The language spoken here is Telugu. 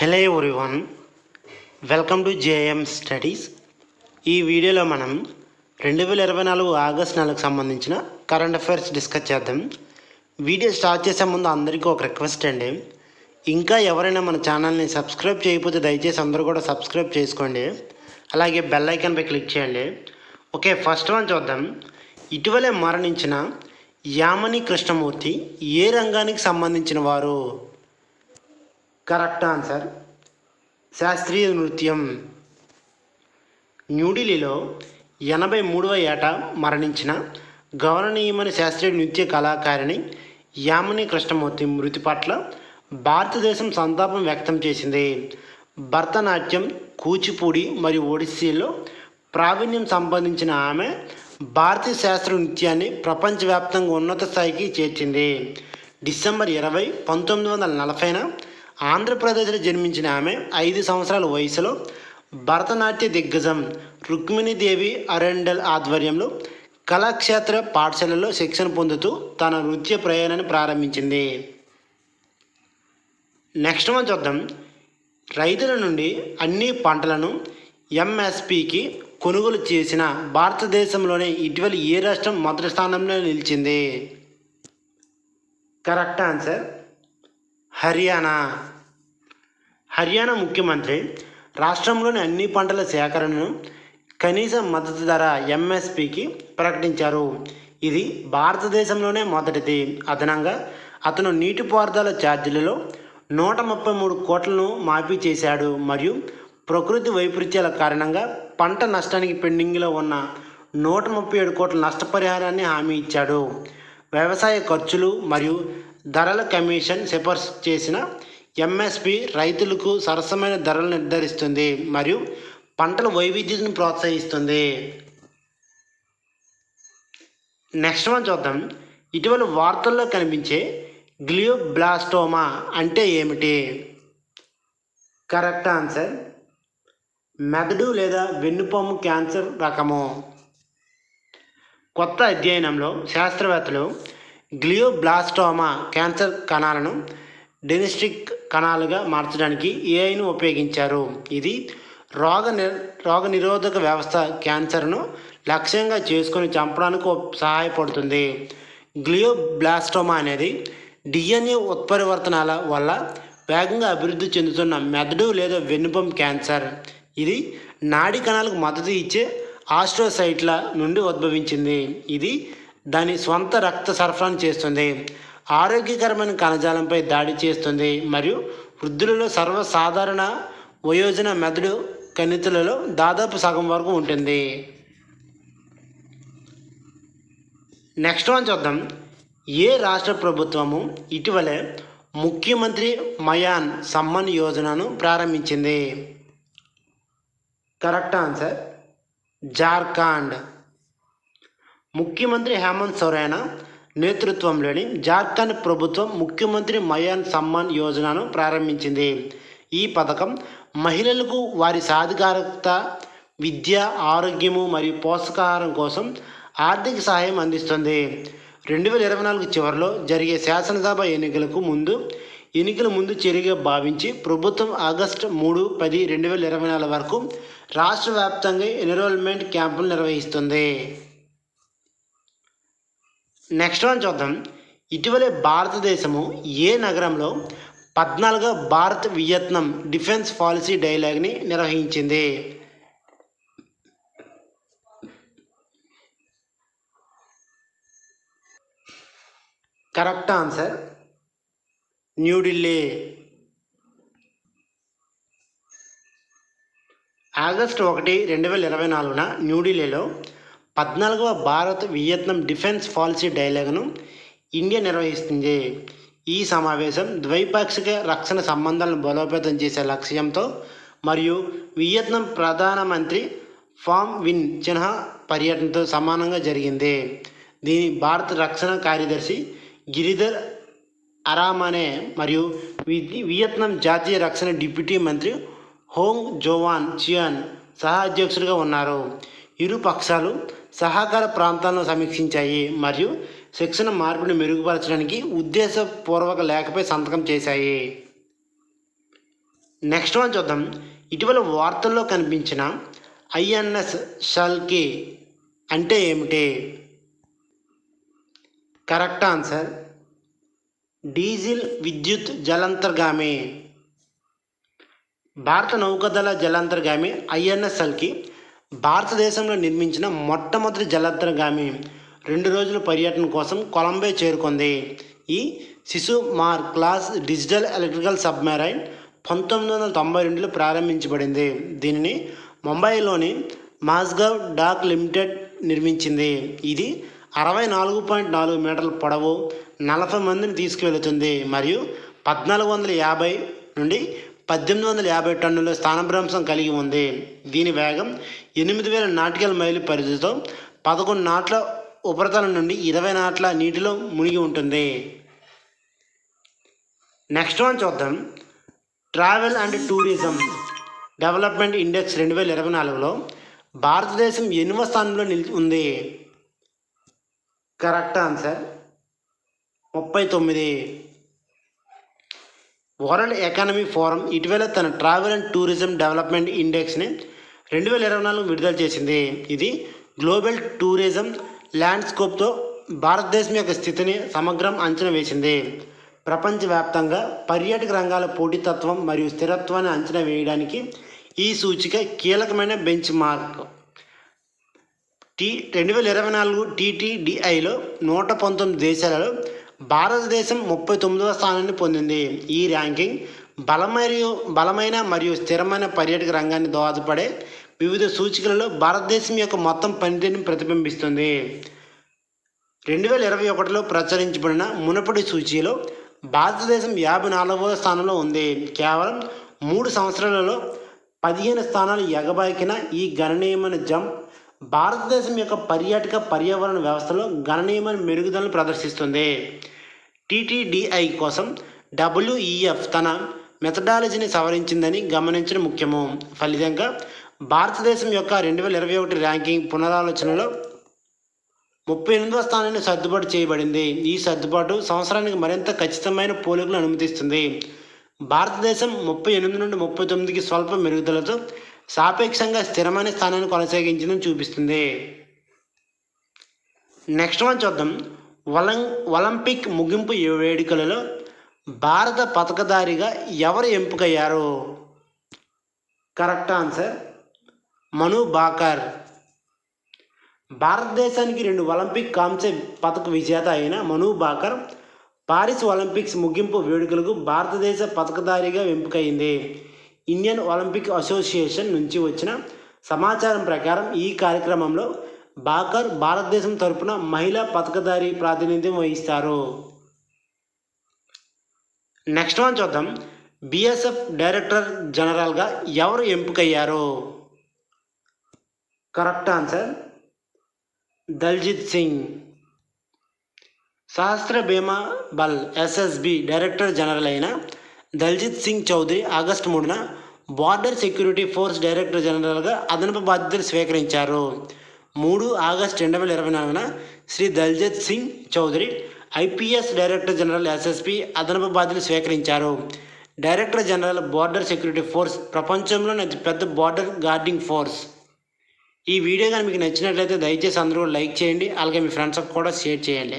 Hello everyone welcome to JM studies. ఈ వీడియోలో మనం రెండు వేల ఇరవై నాలుగు ఆగస్ట్ నెలకు సంబంధించిన కరెంట్ అఫైర్స్ డిస్కస్ చేద్దాం. వీడియో స్టార్ట్ చేసే ముందు అందరికీ ఒక రిక్వెస్ట్ అండి. ఇంకా ఎవరైనా మన ఛానల్ని సబ్స్క్రైబ్ చేయకపోతే దయచేసి అందరూ కూడా సబ్స్క్రైబ్ చేసుకోండి. అలాగే బెల్ ఐకాన్పై క్లిక్ చేయండి. ఓకే ఫస్ట్ వన్ చూద్దాం. ఇటీవలే మరణించిన యామని కృష్ణమూర్తి ఏ రంగానికి సంబంధించిన వారు? Correct answer. శాస్త్రీయ నృత్యం. న్యూఢిల్లీలో ఎనభై మూడవ ఏట మరణించిన గౌరవనీయమైన శాస్త్రీయ నృత్య కళాకారిణి యామిని కృష్ణమూర్తి మృతి పట్ల భారతదేశం సంతాపం వ్యక్తం చేసింది. భరతనాట్యం కూచిపూడి మరియు ఒడిస్సీలో ప్రావీణ్యం సంపాదించిన ఆమె భారతీయ శాస్త్ర నృత్యాన్ని ప్రపంచవ్యాప్తంగా ఉన్నత స్థాయికి చేర్చింది. డిసెంబర్ ఇరవై పంతొమ్మిది వందల నలభైన ఆంధ్రప్రదేశ్లో జన్మించిన ఆమె ఐదు సంవత్సరాల వయసులో భరతనాట్య దిగ్గజం రుక్మిణీదేవి అరెండల్ ఆధ్వర్యంలో కళాక్షేత్ర పాఠశాలలో శిక్షణ పొందుతూ తన నృత్య ప్రయాణాన్ని ప్రారంభించింది. నెక్స్ట్ మనం చూద్దాం. రైతుల నుండి అన్ని పంటలను ఎంఎస్పికి కొనుగోలు చేసిన భారతదేశంలోనే ఇటీవల ఏ రాష్ట్రం మొదటి స్థానంలో నిలిచింది? Correct answer Haryana. హర్యానా ముఖ్యమంత్రి రాష్ట్రంలోని అన్ని పంటల సేకరణను కనీస మద్దతు ధర ఎంఎస్పికి ప్రకటించారు. ఇది భారతదేశంలోనే మొదటిది. అదనంగా అతను నీటిపారుదల ఛార్జీలలో నూట ముప్పై మూడు కోట్లను మాఫీ చేశాడు. మరియు ప్రకృతి వైపరీత్యాల కారణంగా పంట నష్టానికి పెండింగ్లో ఉన్న నూట ముప్పై ఏడు కోట్ల నష్టపరిహారాన్ని హామీ ఇచ్చాడు. వ్యవసాయ ఖర్చులు మరియు ధరల కమిషన్ సిఫార్సు చేసిన ఎంఎస్పి రైతులకు సరసమైన ధరలు నిర్ధారిస్తుంది మరియు పంటల వైవిధ్యతను ప్రోత్సహిస్తుంది. నెక్స్ట్ వన్ చూద్దాం. ఇటీవల వార్తల్లో కనిపించే గ్లియోబ్లాస్టోమా అంటే ఏమిటి? కరెక్ట్ ఆన్సర్ మెదడు లేదా వెన్నుపాము క్యాన్సర్ రకము. కొత్త అధ్యయనంలో శాస్త్రవేత్తలు గ్లియోబ్లాస్టోమా క్యాన్సర్ కణాలను డెనిస్టిక్ కణాలుగా మార్చడానికి ఏఐను ఉపయోగించారు. ఇది రోగ నిర్ రోగ నిరోధక వ్యవస్థ క్యాన్సర్ను లక్ష్యంగా చేసుకొని చంపడానికి సహాయపడుతుంది. గ్లియోబ్లాస్టోమా అనేది డిఎన్ఏ ఉత్పరివర్తనాల వల్ల వేగంగా అభివృద్ధి చెందుతున్న మెదడు లేదా వెన్నుపం క్యాన్సర్. ఇది నాడి కణాలకు మద్దతు ఇచ్చే ఆస్ట్రోసైట్ల నుండి ఉద్భవించింది. ఇది దాని స్వంత రక్త సరఫరాను చేస్తుంది. ఆరోగ్యకరమైన కణజాలంపై దాడి చేస్తుంది. మరియు వృద్ధులలో సర్వసాధారణ వయోజన మెదడు కణితులలో దాదాపు సగం వరకు ఉంటుంది. నెక్స్ట్ వన్ చూద్దాం. ఏ రాష్ట్ర ప్రభుత్వము ఇటీవలే ముఖ్యమంత్రి మయాన్ సమ్మన్ యోజనను ప్రారంభించింది? Correct answer Jharkhand. ముఖ్యమంత్రి హేమంత్ సోరేన నేతృత్వంలోని జార్ఖండ్ ప్రభుత్వం ముఖ్యమంత్రి మయాన్ సమ్మాన్ యోజనను ప్రారంభించింది. ఈ పథకం మహిళలకు వారి సాధికారత విద్య ఆరోగ్యము మరియు పోషకాహారం కోసం ఆర్థిక సహాయం అందిస్తుంది. రెండు వేల ఇరవై నాలుగు చివరిలో జరిగే శాసనసభ ఎన్నికలకు ముందు ఎన్నికల ముందు చర్యగా భావించి ప్రభుత్వం ఆగస్టు మూడు పది రెండు వేల ఇరవై నాలుగు వరకు రాష్ట్ర వ్యాప్తంగా ఎన్రోల్మెంట్ క్యాంపులు నిర్వహిస్తుంది. నెక్స్ట్ వన్ చూద్దాం. ఇటీవలే భారతదేశము ఏ నగరంలో పద్నాలుగో భారత్ వియత్నాం డిఫెన్స్ పాలసీ డైలాగ్ని నిర్వహించింది? కరెక్ట్ ఆన్సర్ న్యూఢిల్లీ ఆగస్టు ఒకటి రెండు వేల ఇరవై నాలుగున న్యూఢిల్లీలో పద్నాలుగవ భారత్ వియత్నాం డిఫెన్స్ పాలసీ డైలాగ్ను ఇండియా నిర్వహిస్తుంది. ఈ సమావేశం ద్వైపాక్షిక రక్షణ సంబంధాలను బలోపేతం చేసే లక్ష్యంతో మరియు వియత్నాం ప్రధానమంత్రి ఫామ్ విన్ చిన్హా పర్యటనతో సమానంగా జరిగింది. దీని భారత రక్షణ కార్యదర్శి గిరిధర్ అరామనే మరియు వియత్నాం జాతీయ రక్షణ డిప్యూటీ మంత్రి హోంగ్ జోవాన్ చియాన్ సహా అధ్యక్షుడిగా ఉన్నారు. ఇరు పక్షాలు సహకార ప్రాంతాలను సమీక్షించాయి మరియు శిక్షణ మార్పిడిని మెరుగుపరచడానికి ఉద్దేశపూర్వక లేఖపై సంతకం చేశాయి. నెక్స్ట్ వన్ చూద్దాం. ఇటీవల వార్తల్లో కనిపించిన ఐఎన్ఎస్ షల్కి అంటే ఏమిటి? కరెక్ట్ ఆన్సర్ డీజిల్ విద్యుత్ జలంతర్గామి. భారత నౌకాదళ జలాంతర్గామి ఐఎన్ఎస్ఎల్కి భారతదేశంలో నిర్మించిన మొట్టమొదటి జలాంతర్గామి రెండు రోజుల పర్యటన కోసం కొలంబే చేరుకుంది. ఈ శిశు మార్ క్లాస్ డిజిటల్ ఎలక్ట్రికల్ సబ్మెరైన్ పంతొమ్మిది వందల తొంభై రెండులో ప్రారంభించబడింది. దీనిని ముంబైలోని మాస్గవ్ డాక్ లిమిటెడ్ నిర్మించింది. ఇది అరవై నాలుగు పాయింట్ నాలుగు మీటర్ల పొడవు నలభై మందిని తీసుకువెళుతుంది మరియు పద్నాలుగు వందల యాభై నుండి పద్దెనిమిది వందల యాభై టన్నుల స్థానభ్రంశం కలిగి ఉంది. దీని వేగం ఎనిమిది వేల నాటికల్ మైలు పరిధితో పదకొండు నాట్ల ఉపరితలం నుండి ఇరవై నాట్ల నీటిలో మునిగి ఉంటుంది. నెక్స్ట్ వన్ చూద్దాం. Travel and tourism development index రెండు వేల ఇరవై నాలుగులో భారతదేశం ఎన్నవ స్థానంలో నిలిచి ఉంది. కరెక్ట్ ఆన్సర్ ముప్పై తొమ్మిది. వరల్డ్ ఎకానమీ ఫోరం ఇటీవల తన ట్రావెల్ అండ్ టూరిజం డెవలప్మెంట్ ఇండెక్స్ని రెండు వేల ఇరవై నాలుగు విడుదల చేసింది. ఇది గ్లోబల్ టూరిజం ల్యాండ్స్కోప్తో భారతదేశం యొక్క స్థితిని సమగ్రం అంచనా వేసింది. ప్రపంచవ్యాప్తంగా పర్యాటక రంగాల పోటీతత్వం మరియు స్థిరత్వాన్ని అంచనా వేయడానికి ఈ సూచిక కీలకమైన బెంచ్ మార్క్ టీ రెండు వేల ఇరవై నాలుగు టీటీడీఐలో నూట పంతొమ్మిది దేశాలలో భారతదేశం ముప్పై తొమ్మిదవ స్థానాన్ని పొందింది. ఈ ర్యాంకింగ్ బలమైన బలమైన మరియు స్థిరమైన పర్యాటక రంగాన్ని దోహదపడే వివిధ సూచికలలో భారతదేశం యొక్క మొత్తం పనితీరుని ప్రతిబింబిస్తుంది. రెండు వేల ఇరవై ఒకటిలో ప్రచురించబడిన మునపటి సూచీలో భారతదేశం యాభై నాలుగవ స్థానంలో ఉంది. కేవలం మూడు సంవత్సరాలలో పదిహేను స్థానాలు ఎగబాకిన ఈ గణనీయమైన జంప్ భారతదేశం యొక్క పర్యాటక పర్యావరణ వ్యవస్థలో గణనీయమైన మెరుగుదలను ప్రదర్శిస్తుంది. టీటీడీఐ కోసం డబ్ల్యూఈఎఫ్ తన మెథడాలజీని సవరించిందని గమనించడం ముఖ్యము. ఫలితంగా భారతదేశం యొక్క రెండు వేల ఇరవై ఒకటి ర్యాంకింగ్ పునరాలోచనలో ముప్పై ఎనిమిదవ స్థానాన్ని సర్దుబాటు చేయబడింది. ఈ సర్దుబాటు సంవత్సరానికి మరింత ఖచ్చితమైన పోలికలు అనుమతిస్తుంది. భారతదేశం ముప్పై ఎనిమిది నుండి ముప్పై తొమ్మిదికి స్వల్ప మెరుగుదలతో సాపేక్షంగా స్థిరమైన స్థానాన్ని కొనసాగించడం చూపిస్తుంది. నెక్స్ట్ వన్ చూద్దాం. ఒలం ఒలింపిక్ ముగింపు వేడుకలలో భారత పథకధారిగా ఎవరు ఎంపికయ్యారు? కరెక్ట్ ఆన్సర్ మను బాకర్. భారతదేశానికి రెండు ఒలింపిక్ కాంస్య పథక విజేత అయిన మను బాకర్ పారిస్ ఒలింపిక్స్ ముగింపు వేడుకలకు భారతదేశ పథకదారిగా ఎంపికైంది. ఇండియన్ ఒలింపిక్ అసోసియేషన్ నుంచి వచ్చిన సమాచారం ప్రకారం ఈ కార్యక్రమంలో బాకర్ భారతదేశం తరపున మహిళా పథకదారి ప్రాతినిధ్యం వహిస్తారు. నెక్స్ట్ వన్ చూద్దాం. బిఎస్ఎఫ్ డైరెక్టర్ జనరల్గా ఎవరు ఎంపికయ్యారు? Correct answer Daljit Singh. సహస్ర బీమా బల్ ఎస్ఎస్బి డైరెక్టర్ జనరల్ అయిన దల్జిత్ సింగ్ చౌదరి ఆగస్టు మూడున బార్డర్ సెక్యూరిటీ ఫోర్స్ డైరెక్టర్ జనరల్గా అదనపు బాధ్యతలు స్వీకరించారు. మూడు ఆగస్టు రెండు వేల ఇరవై నాలుగున Shri Daljit Singh Chaudhary IPS director general SSP అదనపు బాధ్యతలు స్వీకరించారు. Director general border security force ప్రపంచంలోని అతిపెద్ద బార్డర్ గార్డింగ్ ఫోర్స్ ఈ వీడియో కానీ మీకు నచ్చినట్లయితే దయచేసి అందరూ లైక్ చేయండి అలాగే మీ ఫ్రెండ్స్కి కూడా షేర్ చేయండి.